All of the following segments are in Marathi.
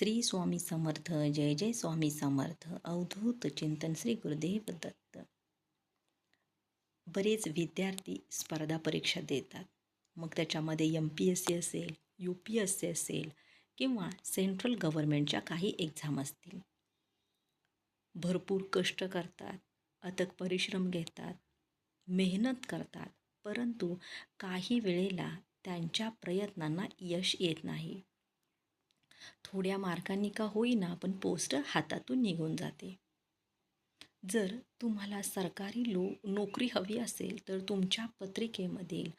श्री स्वामी समर्थ जय जय स्वामी समर्थ अवधूत चिंतन श्री गुरुदेव दत्त. बरेच विद्यार्थी स्पर्धा परीक्षा देतात. मग त्याच्यामध्ये एम पी एस सी असेल यू पी एस सी असेल किंवा सेंट्रल गव्हर्मेंटच्या काही एक्झाम असतील. भरपूर कष्ट करतात अथक परिश्रम घेतात मेहनत करतात परंतु काही वेळेला त्यांच्या प्रयत्नांना यश येत नाही. थोड्या मार्कांनी का होईना पण पोस्ट हातातून निघून जाते. जर तुम्हाला सरकारी लो नोकरी हवी असेल तर तुमच्या पत्रिकेमधील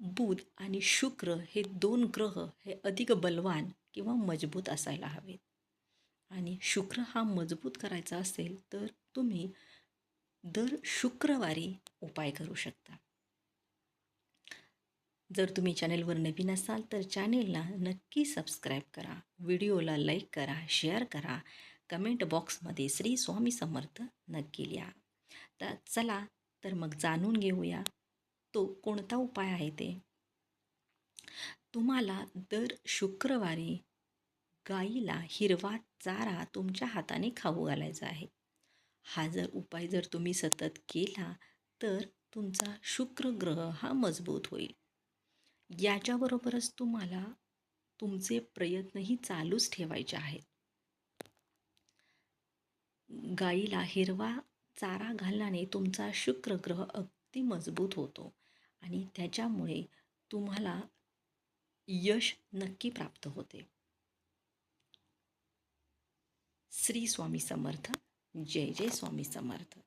बुध आणि शुक्र हे दोन ग्रह हे अधिक बलवान किंवा मजबूत असायला हवेत. आणि शुक्र हा मजबूत करायचा असेल तर तुम्ही दर शुक्रवारी उपाय करू शकता. जर तुम्ही चॅनेलवर नवीन असाल तर चॅनेलला नक्की सबस्क्राईब करा व्हिडिओला लाईक करा शेअर करा कमेंट बॉक्समध्ये श्री स्वामी समर्थ नक्की लिहा. तर चला तर मग जाणून घेऊया तो कोणता उपाय आहे ते. तुम्हाला दर शुक्रवारी गाईला हिरवा चारा तुमच्या हाताने खाऊ घालायचा आहे. हा जर उपाय जर तुम्ही सतत केला तर तुमचा शुक्र ग्रह हा मजबूत होईल. याच्याबरोबरच तुम्हाला तुमचे प्रयत्नही चालूच ठेवायचे आहेत. गाईला हिरवा चारा घालण्याने तुमचा शुक्र ग्रह अगदी मजबूत होतो आणि त्याच्यामुळे तुम्हाला यश नक्की प्राप्त होते. श्री स्वामी समर्थ. जय जय स्वामी समर्थ.